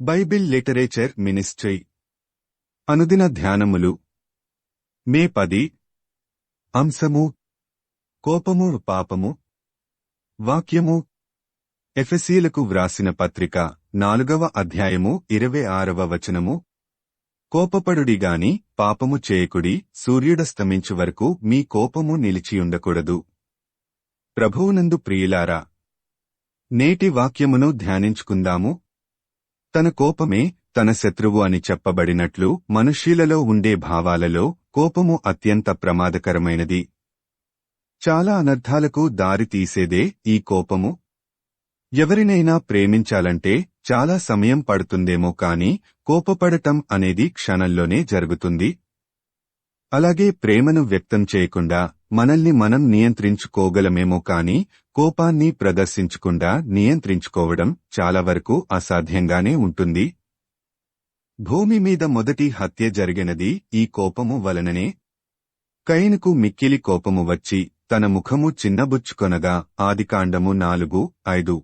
Bible literature ministry. అనుదిన ధ్యానములు. మే పది. అంశము. కోపము పాపము. వాక్యము. ఎఫెసీలకు వ్రాసిన పత్రిక నాలుగవ అధ్యాయము ఇరవై ఆరవ వచనము. కోపపడుడిగాని పాపము చేయకుడి సూర్యుడస్తమించు వరకు మీ కోపము నిలిచియుండకూడదు. ప్రభువునందు ప్రియులారా నేటి వాక్యమును ధ్యానించుకుందాము. తన కోపమే తన శత్రువు అని చెప్పబడినట్లు మనుష్యులలో ఉండే భావాలలో కోపము అత్యంత ప్రమాదకరమైనది. చాలా అనర్థాలకు దారి తీసేదే ఈ కోపము. ఎవరినైనా ప్రేమించాలంటే చాలా సమయం పడుతుందేమో కాని కోపపడటం అనేది క్షణంలోనే జరుగుతుంది. అలాగే ప్రేమను వ్యక్తం చేయకుండా మనల్ని మనం నియంత్రించుకోగలమేమో కాని కోపాన్ని ప్రదర్శించకుండా నియంత్రించుకోవడం చాలా వరకు అసాధ్యంగానే ఉంటుంది. భూమి మీద మొదటి హత్య జరిగినది ఈ కోపము వలననే. కైనుకు మిక్కిలి కోపము వచ్చి తన ముఖము చిన్నబుచ్చుకొనగా ఆదికాండము నాలుగు ఐదు.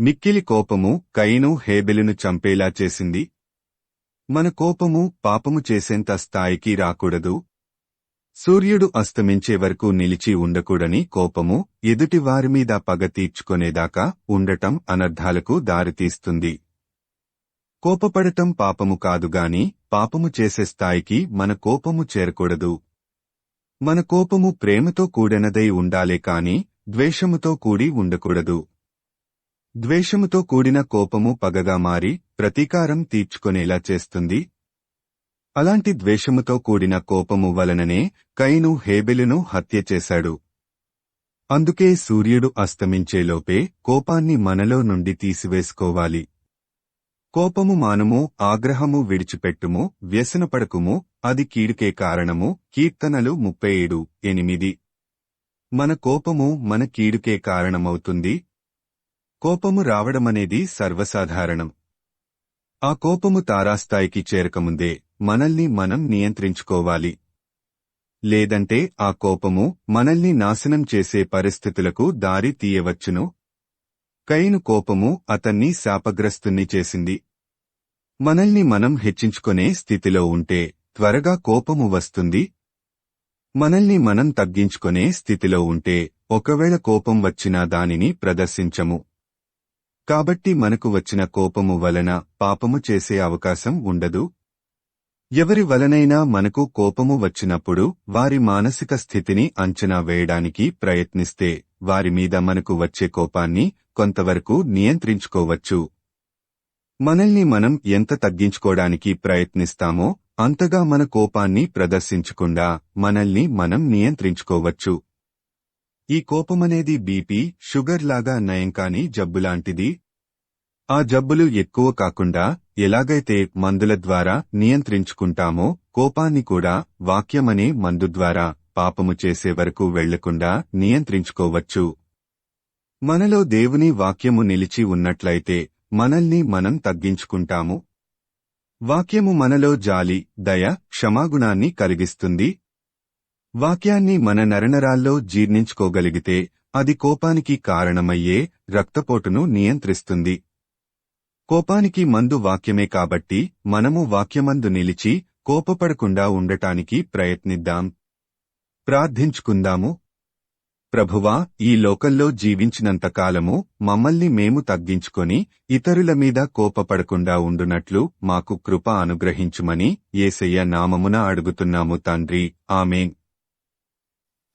మిక్కిలి కోపము కైను హేబెలును చంపేలా చేసింది. మన కోపము పాపము చేసేంత స్థాయికి రాకూడదు. సూర్యుడు అస్తమించే వరకు నిలిచి ఉండకూడని కోపము ఎదుటి వారిమీద పగ తీర్చుకొనేదాకా ఉండటం అనర్థాలకు దారితీస్తుంది. కోపపడటం పాపము కాదుగాని పాపము చేసే స్థాయికి మన కోపము చేరకూడదు. మన కోపము ప్రేమతో కూడినదై ఉండాలే కాని ద్వేషముతో కూడి ఉండకూడదు. ద్వేషముతో కూడిన కోపము పగగా మారి ప్రతీకారం తీర్చుకునేలా చేస్తుంది అలాంటి ద్వేషముతో కూడిన కోపము వలననే కైను హేబెలును హత్య చేశాడు. అందుకే సూర్యుడు అస్తమించేలోపే కోపాన్ని మనలో నుండి తీసివేసుకోవాలి. కోపము మానము ఆగ్రహము విడిచిపెట్టుము వ్యసనపడకుము అది కీడుకే కారణము కీర్తనలు ముప్పై ఏడు ఎనిమిది. మన కోపము మన కీడుకే కారణమవుతుంది. కోపము రావడమనేది సర్వసాధారణం. ఆ కోపము తారాస్థాయికి చేరకముందే మనల్ని మనం నియంత్రించుకోవాలి. లేదంటే ఆ కోపము మనల్ని నాశనం చేసే పరిస్థితులకు దారి తీయవచ్చును? కైను కోపము అతన్ని శాపగ్రస్తుణ్ణి చేసింది. మనల్ని మనం హెచ్చించుకునే స్థితిలో ఉంటే త్వరగా కోపము వస్తుంది. మనల్ని మనం తగ్గించుకునే స్థితిలో ఉంటే ఒకవేళ కోపం వచ్చినా దానిని ప్రదర్శించము. కాబట్టి మనకు వచ్చిన కోపము వలన పాపము చేసే అవకాశం ఉండదు. ఎవరి వలనైనా మనకు కోపము వచ్చినప్పుడు వారి మానసిక స్థితిని అంచనా వేయడానికి ప్రయత్నిస్తే వారి మీద మనకు వచ్చే కోపాన్ని కొంతవరకు నియంత్రించుకోవచ్చు. మనల్ని మనం ఎంత తగ్గించుకోవడానికి ప్రయత్నిస్తామో అంతగా మన కోపాన్ని ప్రదర్శించకుండా మనల్ని మనం నియంత్రించుకోవచ్చు. ఈ కోపమనేది బీపీ షుగర్ లాగా నయం కాని జబ్బులాంటిది ఆ జబ్బులు ఎక్కువ కాకుండా ఎలాగైతే మందుల ద్వారా నియంత్రించుకుంటామో కోపాన్ని కూడా వాక్యమనే మందు ద్వారా పాపము చేసే వరకు వెళ్ళకుండా నియంత్రించుకోవచ్చు. మనలో దేవుని వాక్యము నిలిచి ఉన్నట్లయితే మనల్ని మనం తగ్గించుకుంటాము. వాక్యము మనలో జాలి దయ క్షమాగుణాన్ని కలిగిస్తుంది. వాక్యాన్ని మన నరనరాల్లో జీర్ణించుకోగలిగితే అది కోపానికి కారణమయ్యే రక్తపోటును నియంత్రిస్తుంది. కోపానికి మందు వాక్యమే కాబట్టి మనము వాక్యమందు నిలిచి కోపపడకుండా ఉండటానికి ప్రయత్నిద్దాం. ప్రార్థించుకుందాము. ప్రభువా ఈ లోకంలో జీవించినంతకాలము మమ్మల్ని మేము తగ్గించుకొని ఇతరుల మీద కోపపడకుండా ఉండునట్లు మాకు కృప అనుగ్రహించుమని ఏసయ్య నామమున అడుగుతున్నాము తండ్రి. ఆమెన్.